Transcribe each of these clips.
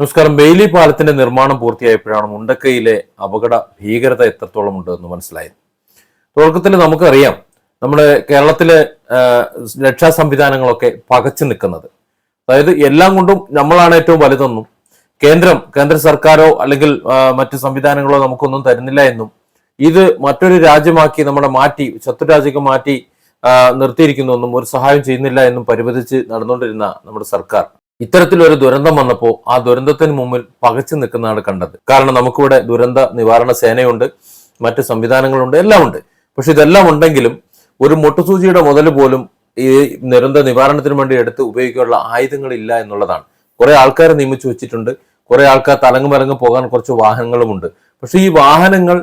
നമസ്കാരം. ബെയിലി പാലത്തിന്റെ നിർമ്മാണം പൂർത്തിയായപ്പോഴാണ് മുണ്ടക്കയിലെ അപകട ഭീകരത എത്രത്തോളം ഉണ്ട് എന്ന് മനസ്സിലായത്. തുടക്കത്തിൽ നമുക്കറിയാം നമ്മുടെ കേരളത്തിലെ രക്ഷാ സംവിധാനങ്ങളൊക്കെ പകച്ചു നിൽക്കുന്നത്. അതായത് എല്ലാം കൊണ്ടും നമ്മളാണ് ഏറ്റവും വലുതെന്നും കേന്ദ്രം കേന്ദ്ര സർക്കാരോ അല്ലെങ്കിൽ മറ്റു സംവിധാനങ്ങളോ നമുക്കൊന്നും തരുന്നില്ല എന്നും ഇത് മറ്റൊരു രാജ്യമാക്കി നമ്മുടെ മാറ്റി ശത്രു രാജ്യക്ക് മാറ്റി നിർത്തിയിരിക്കുന്നു എന്നും ഒരു സഹായം ചെയ്യുന്നില്ല എന്നും പരിപതിച്ച് നടന്നുകൊണ്ടിരുന്ന നമ്മുടെ സർക്കാർ. ഇത്തരത്തിലൊരു ദുരന്തം വന്നപ്പോൾ ആ ദുരന്തത്തിന് മുമ്പിൽ പകച്ചു നിൽക്കുന്നതാണ് കണ്ടത്. കാരണം നമുക്കിവിടെ ദുരന്ത നിവാരണ സേനയുണ്ട് മറ്റ് സംവിധാനങ്ങളുണ്ട് എല്ലാം ഉണ്ട് പക്ഷെ ഇതെല്ലാം ഉണ്ടെങ്കിലും ഒരു മുട്ടുസൂചിയുടെ മുതൽ പോലും ഈ ദുരന്ത നിവാരണത്തിന് വേണ്ടി എടുത്ത് ഉപയോഗിക്കാനുള്ള ആയുധങ്ങൾ ഇല്ല എന്നുള്ളതാണ്. കുറെ ആൾക്കാരെ നിയമിച്ചു വെച്ചിട്ടുണ്ട്. കുറെ ആൾക്കാർ തലങ്ങ് മലങ്ങ് പോകാൻ കുറച്ച് വാഹനങ്ങളുമുണ്ട്. പക്ഷെ ഈ വാഹനങ്ങൾ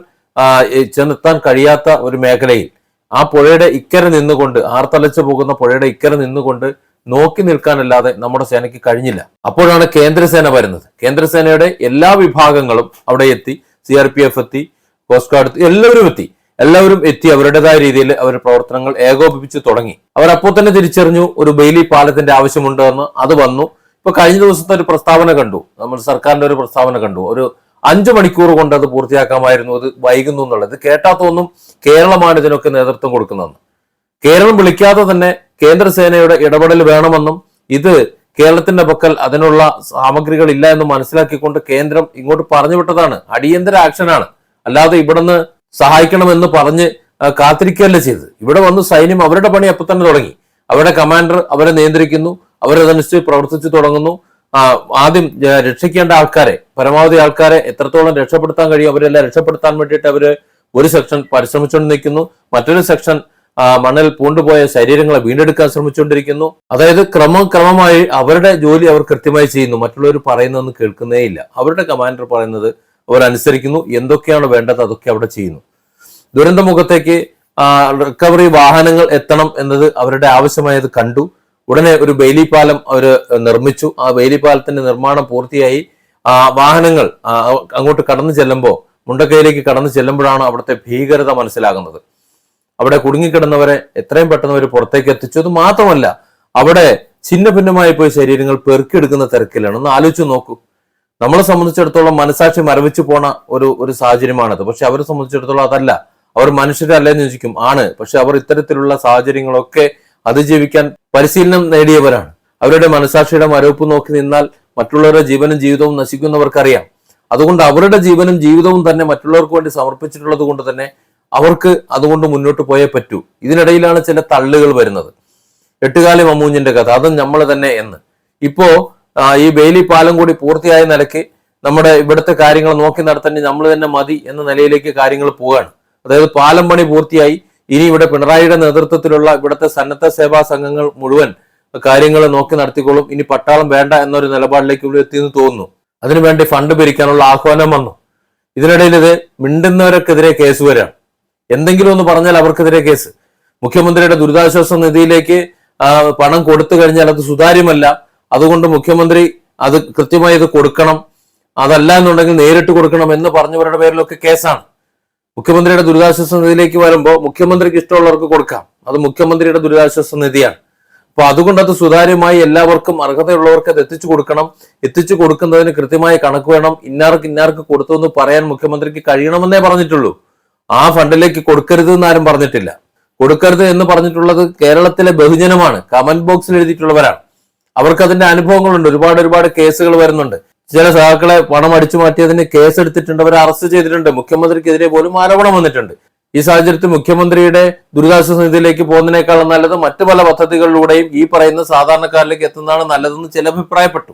ചെന്നെത്താൻ കഴിയാത്ത ഒരു മേഖലയിൽ ആ പുഴയുടെ ഇക്കരെ നിന്നുകൊണ്ട് ആർത്തലച്ചു പോകുന്ന പുഴയുടെ ഇക്കരെ നിന്നുകൊണ്ട് നോക്കി നിൽക്കാനല്ലാതെ നമ്മുടെ സേനയ്ക്ക് കഴിഞ്ഞില്ല. അപ്പോഴാണ് കേന്ദ്രസേന വരുന്നത്. കേന്ദ്രസേനയുടെ എല്ലാ വിഭാഗങ്ങളും അവിടെ എത്തി സി ആർ പി എഫ് എത്തി കോസ്റ്റ് ഗാർഡ് എത്തി എല്ലാവരും എത്തി. എല്ലാവരും എത്തി അവരുടേതായ രീതിയിൽ അവർ പ്രവർത്തനങ്ങൾ ഏകോപിപ്പിച്ച് തുടങ്ങി. അവർ അപ്പോൾ തന്നെ തിരിച്ചറിഞ്ഞു ഒരു ബെയിലി പാലത്തിന്റെ ആവശ്യമുണ്ട് എന്ന് അത് വന്നു. ഇപ്പൊ കഴിഞ്ഞ ദിവസത്തെ ഒരു പ്രസ്താവന കണ്ടു. നമ്മൾ സർക്കാരിന്റെ ഒരു പ്രസ്താവന കണ്ടു. ഒരു അഞ്ചു മണിക്കൂർ കൊണ്ട് അത് പൂർത്തിയാക്കാമായിരുന്നു അത് വൈകുന്നു എന്നുള്ളത്. കേട്ടാത്തൊന്നും കേരളമാണ് ഇതിനൊക്കെ നേതൃത്വം കൊടുക്കുന്നതെന്ന്. കേരളം വിളിക്കാതെ തന്നെ കേന്ദ്രസേനയുടെ ഇടപെടൽ വേണമെന്നും ഇത് കേരളത്തിന്റെ പക്കൽ അതിനുള്ള സാമഗ്രികൾ ഇല്ല എന്ന് മനസ്സിലാക്കിക്കൊണ്ട് കേന്ദ്രം ഇങ്ങോട്ട് പറഞ്ഞു വിട്ടതാണ്. അടിയന്തര ആക്ഷനാണ് അല്ലാതെ ഇവിടുന്ന് സഹായിക്കണമെന്ന് പറഞ്ഞ് കാത്തിരിക്കുകയല്ല ചെയ്തത്. ഇവിടെ വന്ന് സൈന്യം അവരുടെ പണി അപ്പൊ തന്നെ തുടങ്ങി. അവരുടെ കമാൻഡർ അവരെ നിയന്ത്രിക്കുന്നു. അവരതനുസരിച്ച് പ്രവർത്തിച്ചു തുടങ്ങുന്നു. ആദ്യം രക്ഷിക്കേണ്ട ആൾക്കാരെ പരമാവധി ആൾക്കാരെ എത്രത്തോളം രക്ഷപ്പെടുത്താൻ കഴിയും അവരെല്ലാം രക്ഷപ്പെടുത്താൻ വേണ്ടിയിട്ട് അവർ ഒരു സെക്ഷൻ പരിശ്രമിച്ചുകൊണ്ട് നിൽക്കുന്നു. മറ്റൊരു സെക്ഷൻ മണ്ണിൽ പൂണ്ടുപോയ ശരീരങ്ങളെ വീണ്ടെടുക്കാൻ ശ്രമിച്ചുകൊണ്ടിരിക്കുന്നു. അതായത് ക്രമക്രമമായി അവരുടെ ജോലി അവർ കൃത്യമായി ചെയ്യുന്നു. മറ്റുള്ളവർ പറയുന്നതൊന്നും കേൾക്കുന്നേ ഇല്ല അവരുടെ കമാൻഡർ പറയുന്നത് അവർ അനുസരിക്കുന്നു. എന്തൊക്കെയാണ് വേണ്ടത് അതൊക്കെ അവിടെ ചെയ്യുന്നു. ദുരന്തമുഖത്തേക്ക് ആ, റിക്കവറി വാഹനങ്ങൾ എത്തണം എന്നത് അവരുടെ ആവശ്യമായത് കണ്ടു. ഉടനെ ഒരു ബെയിലി പാലം അവർ നിർമ്മിച്ചു. ആ ബെയിലി പാലത്തിന്റെ നിർമ്മാണം പൂർത്തിയായി. ആ വാഹനങ്ങൾ അങ്ങോട്ട് കടന്നു ചെല്ലുമ്പോൾ മുണ്ടക്കയിലേക്ക് കടന്നു ചെല്ലുമ്പോഴാണ് അവിടുത്തെ ഭീകരത മനസ്സിലാകുന്നത്. അവിടെ കുടുങ്ങിക്കിടന്നവരെ എത്രയും പെട്ടെന്ന് അവർ പുറത്തേക്ക് എത്തിച്ചു. അത് മാത്രമല്ല അവിടെ ഛിന്ന ഭിന്നമായി പോയി ശരീരങ്ങൾ പെറുക്കിയെടുക്കുന്ന തിരക്കിലാണ്. ഒന്ന് ആലോചിച്ച് നോക്കൂ. നമ്മളെ സംബന്ധിച്ചിടത്തോളം മനസാക്ഷി മരവിച്ചു പോണ ഒരു ഒരു സാഹചര്യമാണത്. പക്ഷെ അവരെ സംബന്ധിച്ചിടത്തോളം അതല്ല. അവർ മനുഷ്യരല്ലെന്ന് ചോദിക്കും. ആണ്. പക്ഷെ അവർ ഇത്തരത്തിലുള്ള സാഹചര്യങ്ങളൊക്കെ അതിജീവിക്കാൻ പരിശീലനം നേടിയവരാണ്. അവരുടെ മനസാക്ഷിയുടെ മരവിപ്പ് നോക്കി നിന്നാൽ മറ്റുള്ളവരുടെ ജീവനും ജീവിതവും നശിക്കുന്നവർക്കറിയാം. അതുകൊണ്ട് അവരുടെ ജീവനും ജീവിതവും തന്നെ മറ്റുള്ളവർക്ക് വേണ്ടി സമർപ്പിച്ചിട്ടുള്ളത് കൊണ്ട് തന്നെ അവർക്ക് അതുകൊണ്ട് മുന്നോട്ട് പോയേ പറ്റൂ. ഇതിനിടയിലാണ് ചില തള്ളുകൾ വരുന്നത്. എട്ടുകാലി മമ്മൂഞ്ഞിന്റെ കഥ അതും നമ്മൾ തന്നെ എന്ന്. ഇപ്പോ ഈ ബെയിലി പാലം കൂടി പൂർത്തിയായ നിലയ്ക്ക് നമ്മുടെ ഇവിടുത്തെ കാര്യങ്ങൾ നോക്കി നടത്തേണ്ടി നമ്മൾ തന്നെ മതി എന്ന നിലയിലേക്ക് കാര്യങ്ങൾ പോവുകയാണ്. അതായത് പാലം പണി പൂർത്തിയായി ഇനി ഇവിടെ പിണറായിയുടെ നേതൃത്വത്തിലുള്ള ഇവിടുത്തെ സന്നദ്ധ സേവാ സംഘങ്ങൾ മുഴുവൻ കാര്യങ്ങൾ നോക്കി നടത്തിക്കോളും. ഇനി പട്ടാളം വേണ്ട എന്നൊരു നിലപാടിലേക്ക് ഇവിടെ എത്തിയെന്ന് തോന്നുന്നു. അതിനുവേണ്ടി ഫണ്ട് പിരിക്കാനുള്ള ആഹ്വാനം വന്നു. ഇതിനിടയിൽ ഇത് മിണ്ടുന്നവർക്കെതിരെ കേസ് വരാണ് എന്തെങ്കിലും ഒന്ന് പറഞ്ഞാൽ അവർക്കെതിരെ കേസ്. മുഖ്യമന്ത്രിയുടെ ദുരിതാശ്വാസ നിധിയിലേക്ക് പണം കൊടുത്തു കഴിഞ്ഞാൽ അത് സുതാര്യമല്ല. അതുകൊണ്ട് മുഖ്യമന്ത്രി അത് കൃത്യമായി ഇത് കൊടുക്കണം. അതല്ല എന്നുണ്ടെങ്കിൽ നേരിട്ട് കൊടുക്കണം എന്ന് പറഞ്ഞവരുടെ പേരിലൊക്കെ കേസാണ്. മുഖ്യമന്ത്രിയുടെ ദുരിതാശ്വാസ നിധിയിലേക്ക് വരുമ്പോൾ മുഖ്യമന്ത്രിക്ക് ഇഷ്ടമുള്ളവർക്ക് കൊടുക്കാം. അത് മുഖ്യമന്ത്രിയുടെ ദുരിതാശ്വാസ നിധിയാണ്. അപ്പൊ അതുകൊണ്ട് അത് സുതാര്യമായി എല്ലാവർക്കും അർഹതയുള്ളവർക്ക് അത് എത്തിച്ചു കൊടുക്കണം. എത്തിച്ചു കൊടുക്കുന്നതിന് കൃത്യമായ കണക്ക് വേണം. ഇന്നാർക്ക് ഇന്നാർക്ക് കൊടുത്തു എന്ന് പറയാൻ മുഖ്യമന്ത്രിക്ക് കഴിയണമെന്നേ പറഞ്ഞിട്ടുള്ളൂ. ആ ഫണ്ടിലേക്ക് കൊടുക്കരുത് എന്ന് ആരും പറഞ്ഞിട്ടില്ല. കൊടുക്കരുത് എന്ന് പറഞ്ഞിട്ടുള്ളത് കേരളത്തിലെ ബഹുജനമാണ്. കമന്റ് ബോക്സിൽ എഴുതിയിട്ടുള്ളവരാണ്. അവർക്ക് അതിന്റെ അനുഭവങ്ങളുണ്ട്. ഒരുപാട് ഒരുപാട് കേസുകൾ വരുന്നുണ്ട്. ചില സഹാക്കളെ പണം അടിച്ചു മാറ്റിയതിന് കേസ് എടുത്തിട്ടുണ്ട്. അവരെ അറസ്റ്റ് ചെയ്തിട്ടുണ്ട്. മുഖ്യമന്ത്രിക്കെതിരെ പോലും ആരോപണം വന്നിട്ടുണ്ട്. ഈ സാഹചര്യത്തിൽ മുഖ്യമന്ത്രിയുടെ ദുരിതാശ്വാസ നിധിയിലേക്ക് പോകുന്നതിനേക്കാൾ നല്ലത് മറ്റു പല പദ്ധതികളിലൂടെയും ഈ പറയുന്ന സാധാരണക്കാരിലേക്ക് എത്തുന്നതാണ് നല്ലതെന്ന് ചില അഭിപ്രായപ്പെട്ടു.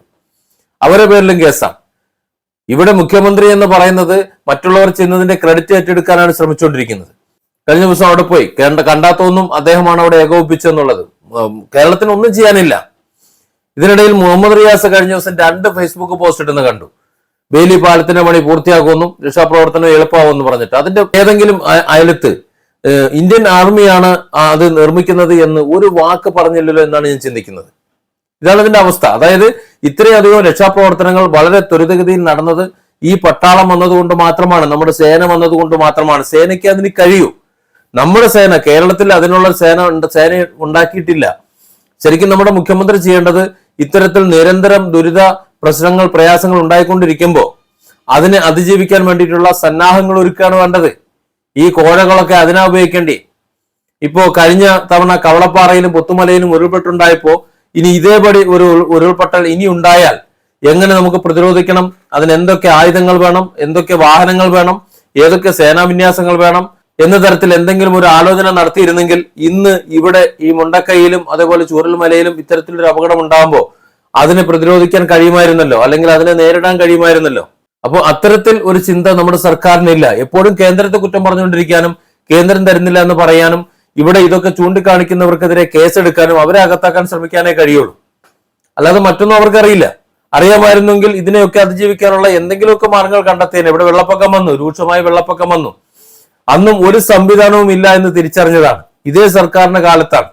അവരുടെ പേരിലും കേസാണ്. ഇവിടെ മുഖ്യമന്ത്രി എന്ന് പറയുന്നത് മറ്റുള്ളവർ ചെയ്യുന്നതിന്റെ ക്രെഡിറ്റ് ഏറ്റെടുക്കാനാണ് ശ്രമിച്ചുകൊണ്ടിരിക്കുന്നത്. കഴിഞ്ഞ ദിവസം അവിടെ പോയി. കണ്ട കണ്ടാത്തൊന്നും അദ്ദേഹമാണ് അവിടെ ഏകോപിപ്പിച്ചെന്നുള്ളത് കേരളത്തിന് ഒന്നും ചെയ്യാനില്ല. ഇതിനിടയിൽ മുഹമ്മദ് റിയാസ് കഴിഞ്ഞ ദിവസം രണ്ട് ഫേസ്ബുക്ക് പോസ്റ്റ് ഇടുന്ന കണ്ടു. ബേലി പാലത്തിന്റെ പണി പൂർത്തിയാക്കുമെന്നും രക്ഷാപ്രവർത്തനം എളുപ്പമാവുമെന്ന് പറഞ്ഞിട്ട്. അതിന്റെ ഏതെങ്കിലും അയ- അയലത്ത് ഇന്ത്യൻ ആർമിയാണ് അത് നിർമ്മിക്കുന്നത് എന്ന് ഒരു വാക്ക് പറഞ്ഞില്ലല്ലോ എന്നാണ് ഞാൻ ചിന്തിക്കുന്നത്. ഇതാണ് ഇതിന്റെ അവസ്ഥ. അതായത് ഇത്രയധികം രക്ഷാപ്രവർത്തനങ്ങൾ വളരെ ത്വരിതഗതിയിൽ നടന്നത് ഈ പട്ടാളം വന്നതുകൊണ്ട് മാത്രമാണ് നമ്മുടെ സേന വന്നതുകൊണ്ട് മാത്രമാണ്. സേനയ്ക്ക് അതിന് കഴിയൂ. നമ്മുടെ സേന കേരളത്തിൽ അതിനുള്ള സേന സേന ഉണ്ടാക്കിയിട്ടില്ല. ശരിക്കും നമ്മുടെ മുഖ്യമന്ത്രി ചെയ്യേണ്ടത് ഇത്തരത്തിൽ നിരന്തരം ദുരിത പ്രശ്നങ്ങൾ പ്രയാസങ്ങൾ ഉണ്ടായിക്കൊണ്ടിരിക്കുമ്പോൾ അതിനെ അതിജീവിക്കാൻ വേണ്ടിയിട്ടുള്ള സന്നാഹങ്ങൾ ഒരുക്കുകയാണ് വേണ്ടത്. ഈ കോഴകളൊക്കെ അതിനാ ഉപയോഗിക്കേണ്ടി. ഇപ്പോ കഴിഞ്ഞ തവണ കവളപ്പാറയിലും പുത്തുമലയിലും ഉരുൾപൊട്ടുണ്ടായപ്പോ ഇനി ഇതേപടി ഒരു ഉരുൾ- ഉരുൾപൊട്ടൽ ഇനി ഉണ്ടായാൽ എങ്ങനെ നമുക്ക് പ്രതിരോധിക്കണം? അതിന് എന്തൊക്കെ ആയുധങ്ങൾ വേണം? എന്തൊക്കെ വാഹനങ്ങൾ വേണം? ഏതൊക്കെ സേനാവിന്യാസങ്ങൾ വേണം? എന്ന തരത്തിൽ എന്തെങ്കിലും ഒരു ആലോചന നടത്തിയിരുന്നെങ്കിൽ ഇന്ന് ഇവിടെ ഈ മുണ്ടക്കൈയിലും അതേപോലെ ചൂരൽമലയിലും ഇത്തരത്തിലൊരു അപകടം ഉണ്ടാകുമ്പോൾ അതിനെ പ്രതിരോധിക്കാൻ കഴിയുമായിരുന്നല്ലോ? അല്ലെങ്കിൽ അതിനെ നേരിടാൻ കഴിയുമായിരുന്നല്ലോ? അപ്പോൾ അത്തരത്തിൽ ഒരു ചിന്ത നമ്മുടെ സർക്കാരിനില്ല. എപ്പോഴും കേന്ദ്രത്തെ കുറ്റം പറഞ്ഞുകൊണ്ടിരിക്കാനും കേന്ദ്രം തരുന്നില്ല എന്ന് പറയാനും ഇവിടെ ഇതൊക്കെ ചൂണ്ടിക്കാണിക്കുന്നവർക്കെതിരെ കേസെടുക്കാനും അവരെ അകത്താക്കാൻ ശ്രമിക്കാനേ കഴിയുള്ളൂ. അല്ലാതെ മറ്റൊന്നും അവർക്കറിയില്ല. അറിയാമായിരുന്നെങ്കിൽ ഇതിനെയൊക്കെ അതിജീവിക്കാനുള്ള എന്തെങ്കിലുമൊക്കെ മാർഗങ്ങൾ കണ്ടെത്തിയേനെ. ഇവിടെ വെള്ളപ്പൊക്കം വന്നു രൂക്ഷമായ വെള്ളപ്പൊക്കം വന്നു. അന്നും ഒരു സംവിധാനവും ഇല്ല എന്ന് തിരിച്ചറിഞ്ഞതാണ്. ഇതേ സർക്കാരിന്റെ കാലത്താണ്.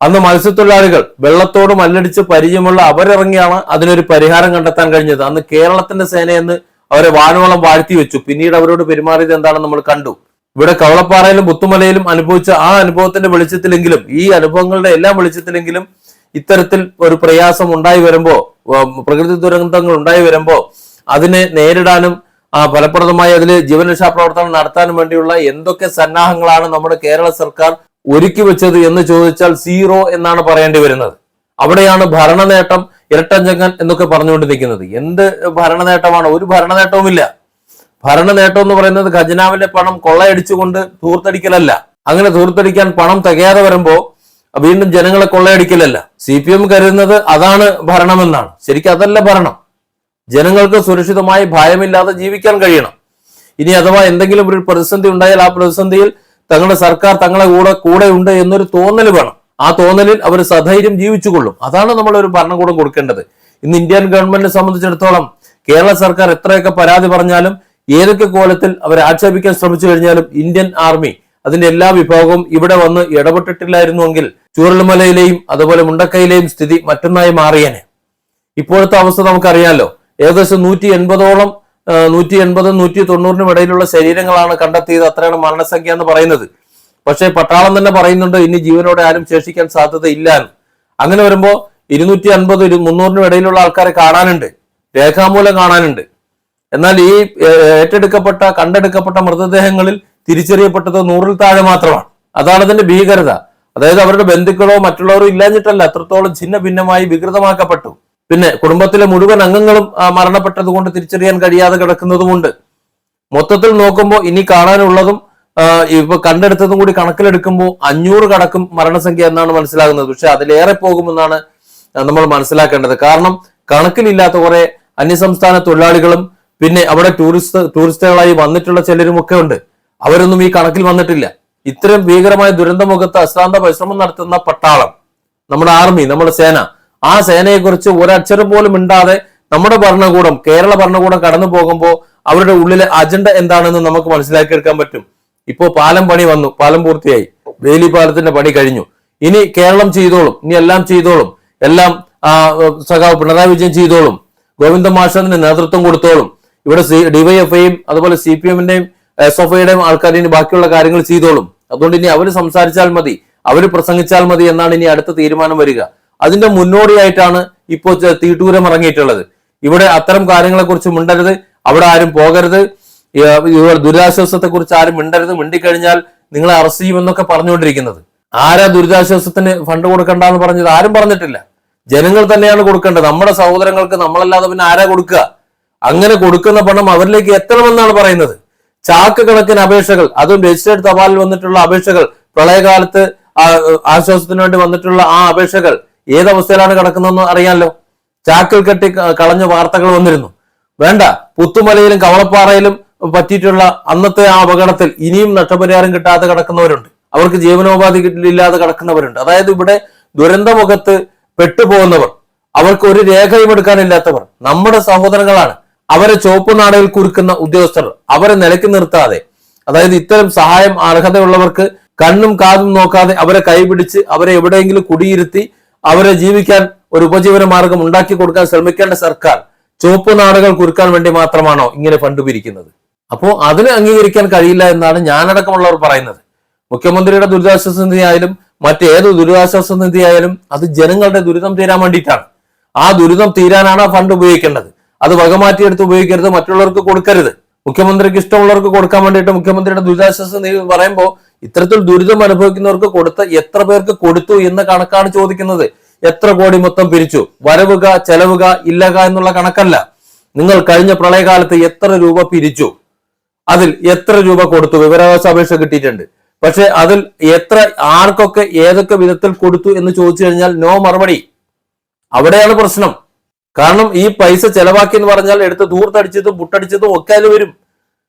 അന്ന് മത്സ്യത്തൊഴിലാളികൾ വെള്ളത്തോട് മല്ലടിച്ച് പരിചയമുള്ള അവരിറങ്ങിയാണ് അതിനൊരു പരിഹാരം കണ്ടെത്താൻ കഴിഞ്ഞത്. അന്ന് കേരളത്തിന്റെ സേനയെന്ന് അവരെ വാനോളം വാഴ്ത്തി വെച്ചു പിന്നീട് അവരോട് പെരുമാറിയത് എന്താണെന്ന് നമ്മൾ കണ്ടു. ഇവിടെ കവളപ്പാറയിലും പുത്തുമലയിലും അനുഭവിച്ച ആ അനുഭവത്തിന്റെ വെളിച്ചത്തിലെങ്കിലും ഈ അനുഭവങ്ങളുടെ എല്ലാം വെളിച്ചത്തിലെങ്കിലും ഇത്തരത്തിൽ ഒരു പ്രയാസം ഉണ്ടായി വരുമ്പോ പ്രകൃതി ദുരന്തങ്ങൾ ഉണ്ടായി വരുമ്പോ അതിനെ നേരിടാനും ആ ഫലപ്രദമായി അതിൽ ജീവനരക്ഷാ പ്രവർത്തനം നടത്താനും വേണ്ടിയുള്ള എന്തൊക്കെ സന്നാഹങ്ങളാണ് നമ്മുടെ കേരള സർക്കാർ ഒരുക്കി വെച്ചത് എന്ന് ചോദിച്ചാൽ സീറോ എന്നാണ് പറയേണ്ടി വരുന്നത്. അവിടെയാണ് ഭരണ നേട്ടം ഇരട്ടഞ്ചങ്ങൻ എന്നൊക്കെ പറഞ്ഞുകൊണ്ട് നിൽക്കുന്നത് എന്ത് ഭരണ നേട്ടമാണ് ഒരു ഭരണ നേട്ടവുമില്ല ഭരണ നേട്ടം എന്ന് പറയുന്നത് ഖജനാവിലെ പണം കൊള്ളയടിച്ചുകൊണ്ട് ധൂർത്തടിക്കലല്ല അങ്ങനെ ധൂർത്തടിക്കാൻ പണം തികയാതെ വരുമ്പോ വീണ്ടും ജനങ്ങളെ കൊള്ളയടിക്കലല്ല. സി പി എം കരുതുന്നത് അതാണ് ഭരണമെന്നാണ്. ശരിക്കും അതല്ല ഭരണം. ജനങ്ങൾക്ക് സുരക്ഷിതമായി ഭയമില്ലാതെ ജീവിക്കാൻ കഴിയണം. ഇനി അഥവാ എന്തെങ്കിലും ഒരു പ്രതിസന്ധി ഉണ്ടായാൽ ആ പ്രതിസന്ധിയിൽ തങ്ങളുടെ സർക്കാർ തങ്ങളെ കൂടെ കൂടെ ഉണ്ട് എന്നൊരു തോന്നൽ വേണം. ആ തോന്നലിൽ അവർ സധൈര്യം ജീവിച്ചുകൊള്ളും. അതാണ് നമ്മൾ ഒരു ഭരണകൂടം കൊടുക്കേണ്ടത്. ഇന്ന് ഇന്ത്യൻ ഗവൺമെന്റിനെ സംബന്ധിച്ചിടത്തോളം കേരള സർക്കാർ എത്രയൊക്കെ പരാതി പറഞ്ഞാലും ഏതൊക്കെ കോലത്തിൽ അവർ ആക്ഷേപിക്കാൻ ശ്രമിച്ചു കഴിഞ്ഞാലും ഇന്ത്യൻ ആർമി അതിന്റെ എല്ലാ വിഭാഗവും ഇവിടെ വന്ന് ഇടപെട്ടിട്ടില്ലായിരുന്നുവെങ്കിൽ ചൂരൽമലയിലെയും അതുപോലെ മുണ്ടക്കയിലെയും സ്ഥിതി മറ്റൊന്നായി മാറിയേനെ. ഇപ്പോഴത്തെ അവസ്ഥ നമുക്കറിയാമല്ലോ ഏകദേശം നൂറ്റി എൺപതോളം നൂറ്റി എൺപതും നൂറ്റി തൊണ്ണൂറിനും ഇടയിലുള്ള ശരീരങ്ങളാണ് കണ്ടെത്തിയത്. അത്രയാണ് മരണസംഖ്യ എന്ന് പറയുന്നത്. പക്ഷേ പട്ടാളം തന്നെ പറയുന്നുണ്ട് ഇനി ജീവനോടെ ആരും ശേഷിക്കാൻ സാധ്യത ഇല്ല അങ്ങനെ വരുമ്പോൾ ഇരുന്നൂറ്റി അൻപത് മുന്നൂറിനും ഇടയിലുള്ള ആൾക്കാരെ കാണാനുണ്ട്. രേഖാമൂലം കാണാനുണ്ട്. എന്നാൽ ഈ ഏറ്റെടുക്കപ്പെട്ട കണ്ടെടുക്കപ്പെട്ട മൃതദേഹങ്ങളിൽ തിരിച്ചറിയപ്പെട്ടത് നൂറിൽ താഴെ മാത്രമാണ്. അതാണ് അതിന്റെ ഭീകരത. അതായത് അവരുടെ ബന്ധുക്കളോ മറ്റുള്ളവരോ ഇല്ലാഞ്ഞിട്ടല്ല അത്രത്തോളം ഛിന്ന ഭിന്നമായി വികൃതമാക്കപ്പെട്ടു. പിന്നെ കുടുംബത്തിലെ മുഴുവൻ അംഗങ്ങളും മരണപ്പെട്ടതുകൊണ്ട് മരണപ്പെട്ടത് കൊണ്ട് തിരിച്ചറിയാൻ കഴിയാതെ കിടക്കുന്നതുമുണ്ട്. മൊത്തത്തിൽ നോക്കുമ്പോൾ ഇനി കാണാനുള്ളതും ഇപ്പൊ കണ്ടെടുത്തതും കൂടി കണക്കിലെടുക്കുമ്പോൾ അഞ്ഞൂറ് കടക്കും മരണസംഖ്യ എന്നാണ് മനസ്സിലാകുന്നത്. പക്ഷെ അതിലേറെ പോകുമെന്നാണ് നമ്മൾ മനസ്സിലാക്കേണ്ടത്. കാരണം കണക്കിലില്ലാത്ത കുറെ അന്യസംസ്ഥാന തൊഴിലാളികളും പിന്നെ അവിടെ ടൂറിസ്റ്റ് ടൂറിസ്റ്റുകളായി വന്നിട്ടുള്ള ചിലരും ഒക്കെ ഉണ്ട്. അവരൊന്നും ഈ കണക്കിൽ വന്നിട്ടില്ല. ഇത്തരം ഭീകരമായ ദുരന്തമുഖത്ത് അശ്രാന്ത പരിശ്രമം നടത്തുന്ന പട്ടാളം നമ്മുടെ ആർമി നമ്മുടെ സേന ആ സേനയെക്കുറിച്ച് ഒരക്ഷരം പോലും ഇണ്ടാതെ നമ്മുടെ ഭരണകൂടം കേരള ഭരണകൂടം കടന്നു പോകുമ്പോൾ അവരുടെ ഉള്ളിലെ അജണ്ട എന്താണെന്ന് നമുക്ക് മനസ്സിലാക്കിയെടുക്കാൻ പറ്റും. ഇപ്പോ പാലം പണി വന്നു പാലം പൂർത്തിയായി. വേലി പാലത്തിന്റെ പണി കഴിഞ്ഞു. ഇനി കേരളം ചെയ്തോളും ഇനി എല്ലാം ചെയ്തോളും. എല്ലാം സഖാവ് പിണറായി വിജയൻ ചെയ്തോളും. ഗോവിന്ദ മാഷതിന് നേതൃത്വം കൊടുത്തോളും. ഇവിടെ ഡിവൈഎഫ്ഐയും അതുപോലെ സി പി എമ്മിന്റെയും എസ് എഫ് ഐയുടെയും ആൾക്കാർ ഇനി ബാക്കിയുള്ള കാര്യങ്ങൾ ചെയ്തോളും. അതുകൊണ്ട് ഇനി അവർ സംസാരിച്ചാൽ മതി അവർ പ്രസംഗിച്ചാൽ മതി എന്നാണ് ഇനി അടുത്ത തീരുമാനം വരിക. അതിന്റെ മുന്നോടിയായിട്ടാണ് ഇപ്പോൾ തീട്ടൂരം ഇറങ്ങിയിട്ടുള്ളത്. ഇവിടെ അത്തരം കാര്യങ്ങളെക്കുറിച്ച് മിണ്ടരുത് അവിടെ ആരും പോകരുത്. ഈ, ഇവർ ദുരിതാശ്വാസത്തെ കുറിച്ച് ആരും മിണ്ടരുത്. മിണ്ടിക്കഴിഞ്ഞാൽ നിങ്ങളെ അറസ്റ്റ് ചെയ്യുമെന്നൊക്കെ പറഞ്ഞുകൊണ്ടിരിക്കുന്നത്. ആരാ ദുരിതാശ്വാസത്തിന് ഫണ്ട് കൊടുക്കണ്ട എന്ന് പറഞ്ഞത് ആരും പറഞ്ഞിട്ടില്ല. ജനങ്ങൾ തന്നെയാണ് കൊടുക്കേണ്ടത്. നമ്മുടെ സഹോദരങ്ങൾക്ക് നമ്മളല്ലാതെ പിന്നെ ആരാ കൊടുക്കുക? അങ്ങനെ കൊടുക്കുന്ന പണം അവരിലേക്ക് എത്തണമെന്നാണ് പറയുന്നത്. ചാക്ക് കണക്കിന് അപേക്ഷകൾ അതും രജിസ്റ്റേർഡ് തപാലിൽ വന്നിട്ടുള്ള അപേക്ഷകൾ പ്രളയകാലത്ത് ആശ്വാസത്തിന് വേണ്ടി വന്നിട്ടുള്ള ആ അപേക്ഷകൾ ഏതവസ്ഥയിലാണ് കിടക്കുന്നതെന്ന് അറിയാമല്ലോ ചാക്കിൽ കെട്ടി കളഞ്ഞ വാർത്തകൾ വന്നിരുന്നു. വേണ്ട പുത്തുമലയിലും കവളപ്പാറയിലും പറ്റിയിട്ടുള്ള അന്നത്തെ ആ അപകടത്തിൽ ഇനിയും നഷ്ടപരിഹാരം കിട്ടാതെ കിടക്കുന്നവരുണ്ട്. അവർക്ക് ജീവനോപാധി ഇല്ലാതെ കിടക്കുന്നവരുണ്ട്. അതായത് ഇവിടെ ദുരന്തമുഖത്ത് പെട്ടുപോകുന്നവർ അവർക്ക് ഒരു രേഖയും എടുക്കാനില്ലാത്തവർ നമ്മുടെ സഹോദരങ്ങളാണ്. അവരെ ചുവപ്പ് നാടയിൽ കുറുക്കുന്ന ഉദ്യോഗസ്ഥർ അവരെ നിലയ്ക്ക് നിർത്താതെ അതായത് ഇത്തരം സഹായം അർഹതയുള്ളവർക്ക് കണ്ണും കാതും നോക്കാതെ അവരെ കൈപിടിച്ച് അവരെ എവിടെയെങ്കിലും കുടിയിരുത്തി അവരെ ജീവിക്കാൻ ഒരു ഉപജീവന മാർഗം ഉണ്ടാക്കി കൊടുക്കാൻ ശ്രമിക്കേണ്ട സർക്കാർ ചുവപ്പ് നാടുകൾ കുറുക്കാൻ വേണ്ടി മാത്രമാണോ ഇങ്ങനെ ഫണ്ട് പിരിക്കുന്നത് അപ്പോൾ അതിന് അംഗീകരിക്കാൻ കഴിയില്ല എന്നാണ് ഞാനടക്കമുള്ളവർ പറയുന്നത്. മുഖ്യമന്ത്രിയുടെ ദുരിതാശ്വാസ നിധി ആയാലും മറ്റേത് ദുരിതാശ്വാസ നിധി ആയാലും അത് ജനങ്ങളുടെ ദുരിതം തീരാൻ വേണ്ടിയിട്ടാണ്. ആ ദുരിതം തീരാനാണ് ആ ഫണ്ട് ഉപയോഗിക്കേണ്ടത്. അത് വകമാറ്റിയെടുത്ത് ഉപയോഗിക്കരുത് മറ്റുള്ളവർക്ക് കൊടുക്കരുത്. മുഖ്യമന്ത്രിക്ക് ഇഷ്ടമുള്ളവർക്ക് കൊടുക്കാൻ വേണ്ടിയിട്ട് മുഖ്യമന്ത്രിയുടെ ദുരിതാശ്വാസ നിധി പറയുമ്പോൾ ഇത്തരത്തിൽ ദുരിതം അനുഭവിക്കുന്നവർക്ക് കൊടുത്ത എത്ര പേർക്ക് കൊടുത്തു എന്ന കണക്കാണ് ചോദിക്കുന്നത്. എത്ര കോടി മൊത്തം പിരിച്ചു? വരവുക ചെലവുക ഇല്ലക എന്നുള്ള കണക്കല്ല. നിങ്ങൾ കഴിഞ്ഞ പ്രളയകാലത്ത് എത്ര രൂപ പിരിച്ചു? അതിൽ എത്ര രൂപ കൊടുത്തു? വിവരാവകാശ അപേക്ഷ കിട്ടിയിട്ടുണ്ട്. പക്ഷെ അതിൽ എത്ര ആർക്കൊക്കെ ഏതൊക്കെ വിധത്തിൽ കൊടുത്തു എന്ന് ചോദിച്ചു കഴിഞ്ഞാൽ നോ മറുപടി. അവിടെയാണ് പ്രശ്നം. കാരണം ഈ പൈസ ചെലവാക്കി എന്ന് പറഞ്ഞാൽ എടുത്ത് ദൂർത്തടിച്ചതും പുട്ടടിച്ചതും ഒക്കെ അതിൽ വരും.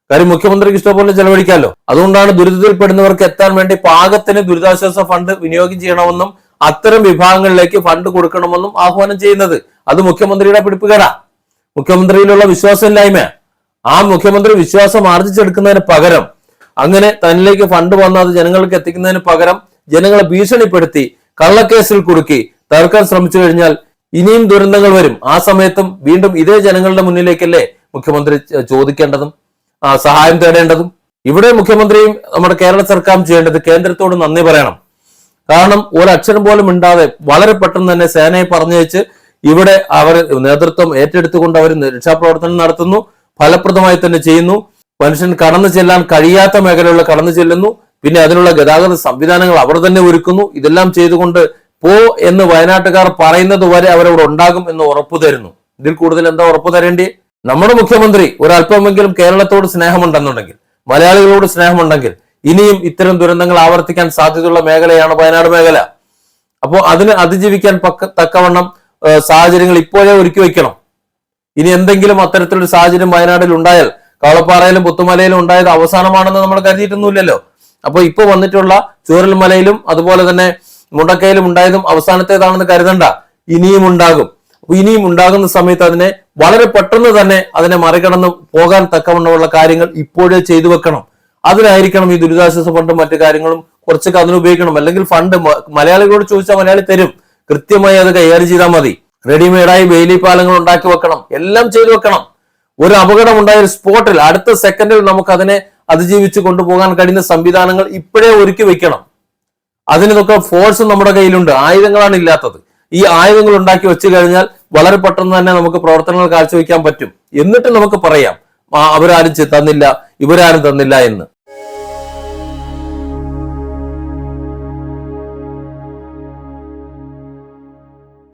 കാര്യം മുഖ്യമന്ത്രിക്ക് ഇഷ്ടപോലെ ചെലവഴിക്കാമല്ലോ അതുകൊണ്ടാണ് ദുരിതത്തിൽപ്പെടുന്നവർക്ക് എത്താൻ വേണ്ടി പാകത്തിന് ദുരിതാശ്വാസ ഫണ്ട് വിനിയോഗം ചെയ്യണമെന്നും അത്തരം വിഭാഗങ്ങളിലേക്ക് ഫണ്ട് കൊടുക്കണമെന്നും ആഹ്വാനം ചെയ്യുന്നത്. അത് മുഖ്യമന്ത്രിയുടെ പിടിപ്പുകേട. മുഖ്യമന്ത്രിയിലുള്ള വിശ്വാസമില്ലായ്മ. ആ മുഖ്യമന്ത്രി വിശ്വാസം ആർജിച്ചെടുക്കുന്നതിന് പകരം അങ്ങനെ തന്നിലേക്ക് ഫണ്ട് വന്ന് അത് ജനങ്ങൾക്ക് എത്തിക്കുന്നതിന് പകരം ജനങ്ങളെ ഭീഷണിപ്പെടുത്തി കള്ളക്കേസിൽ കുടുക്കി തകർക്കാൻ ശ്രമിച്ചു കഴിഞ്ഞാൽ ഇനിയും ദുരന്തങ്ങൾ വരും. ആ സമയത്തും വീണ്ടും ഇതേ ജനങ്ങളുടെ മുന്നിലേക്കല്ലേ മുഖ്യമന്ത്രി ചോദിക്കേണ്ടതും സഹായം തേടേണ്ടതും? ഇവിടെ മുഖ്യമന്ത്രിയും നമ്മുടെ കേരള സർക്കാരും ചെയ്യേണ്ടത് കേന്ദ്രത്തോട് നന്ദി പറയണം. കാരണം ഒരക്ഷരം പോലും ഇണ്ടാതെ വളരെ പെട്ടെന്ന് തന്നെ സേനയെ പറഞ്ഞയച്ച് ഇവിടെ അവർ നേതൃത്വം ഏറ്റെടുത്തുകൊണ്ട് അവർ രക്ഷാപ്രവർത്തനം നടത്തുന്നു ഫലപ്രദമായി തന്നെ ചെയ്യുന്നു. മനുഷ്യൻ കടന്നു ചെല്ലാൻ കഴിയാത്ത മേഖലകളിൽ കടന്നു ചെല്ലുന്നു. പിന്നെ അതിനുള്ള ഗതാഗത സംവിധാനങ്ങൾ അവർ തന്നെ ഒരുക്കുന്നു. ഇതെല്ലാം ചെയ്തുകൊണ്ട് പോ എന്ന് വയനാട്ടുകാർ പറയുന്നത് വരെ അവരവിടെ ഉണ്ടാകും എന്ന് ഉറപ്പു തരുന്നു. ഇതിൽ കൂടുതൽ എന്താ ഉറപ്പു തരേണ്ടി? നമ്മുടെ മുഖ്യമന്ത്രി ഒരല്പമെങ്കിലും കേരളത്തോട് സ്നേഹമുണ്ടെന്നുണ്ടെങ്കിൽ മലയാളികളോട് സ്നേഹമുണ്ടെങ്കിൽ ഇനിയും ഇത്തരം ദുരന്തങ്ങൾ ആവർത്തിക്കാൻ സാധ്യതയുള്ള മേഖലയാണ് വയനാട് മേഖല. അപ്പോൾ അതിന് അതിജീവിക്കാൻ പക്ക തക്കവണ്ണം സാഹചര്യങ്ങൾ ഇപ്പോഴേ ഒരുക്കി വയ്ക്കണം ഇനി എന്തെങ്കിലും അത്തരത്തിലൊരു സാഹചര്യം വയനാട്ടിൽ ഉണ്ടായാൽ കാളപ്പാറയിലും പുത്തുമലയിലും ഉണ്ടായത് അവസാനമാണെന്ന് നമ്മൾ കരുതിയിട്ടൊന്നുമില്ലല്ലോ. അപ്പോൾ ഇപ്പോൾ വന്നിട്ടുള്ള ചൂരൽമലയിലും അതുപോലെ തന്നെ മുണ്ടക്കയിലും ഉണ്ടായതും അവസാനത്തേതാണെന്ന് കരുതണ്ട. ഇനിയും ഉണ്ടാകും. ഇനിയും ഉണ്ടാകുന്ന സമയത്ത് അതിനെ വളരെ പെട്ടെന്ന് തന്നെ അതിനെ മറികടന്ന് പോകാൻ തക്കവണ്ണമുള്ള കാര്യങ്ങൾ ഇപ്പോഴേ ചെയ്തു വെക്കണം. അതിനായിരിക്കണം ഈ ദുരിതാശ്വാസ ഫണ്ടും മറ്റു കാര്യങ്ങളും കുറച്ചൊക്കെ അതിന് ഉപയോഗിക്കണം. അല്ലെങ്കിൽ ഫണ്ട് മലയാളികളോട് ചോദിച്ചാൽ മലയാളി തരും. കൃത്യമായി അത് കൈകാര്യം ചെയ്താൽ മതി. റെഡിമെയ്ഡായി വേലി പാലങ്ങൾ ഉണ്ടാക്കി വെക്കണം. എല്ലാം ചെയ്തു വെക്കണം. ഒരു അപകടം ഉണ്ടായ സ്പോട്ടിൽ അടുത്ത സെക്കൻഡിൽ നമുക്ക് അതിനെ അതിജീവിച്ച് കൊണ്ടുപോകാൻ കഴിയുന്ന സംവിധാനങ്ങൾ ഇപ്പോഴേ ഒരുക്കി വെക്കണം. അതിനൊക്കെ ഫോഴ്സ് നമ്മുടെ കയ്യിലുണ്ട്. ആയുധങ്ങളാണ് ഇല്ലാത്തത്. ഈ ആയുധങ്ങൾ ഉണ്ടാക്കി വെച്ച് കഴിഞ്ഞാൽ വളരെ പെട്ടെന്ന് തന്നെ നമുക്ക് പ്രവർത്തനങ്ങൾ കാഴ്ചവെക്കാൻ പറ്റും. എന്നിട്ട് നമുക്ക് പറയാം അവരാരും തന്നില്ല ഇവരാരും തന്നില്ല എന്ന്.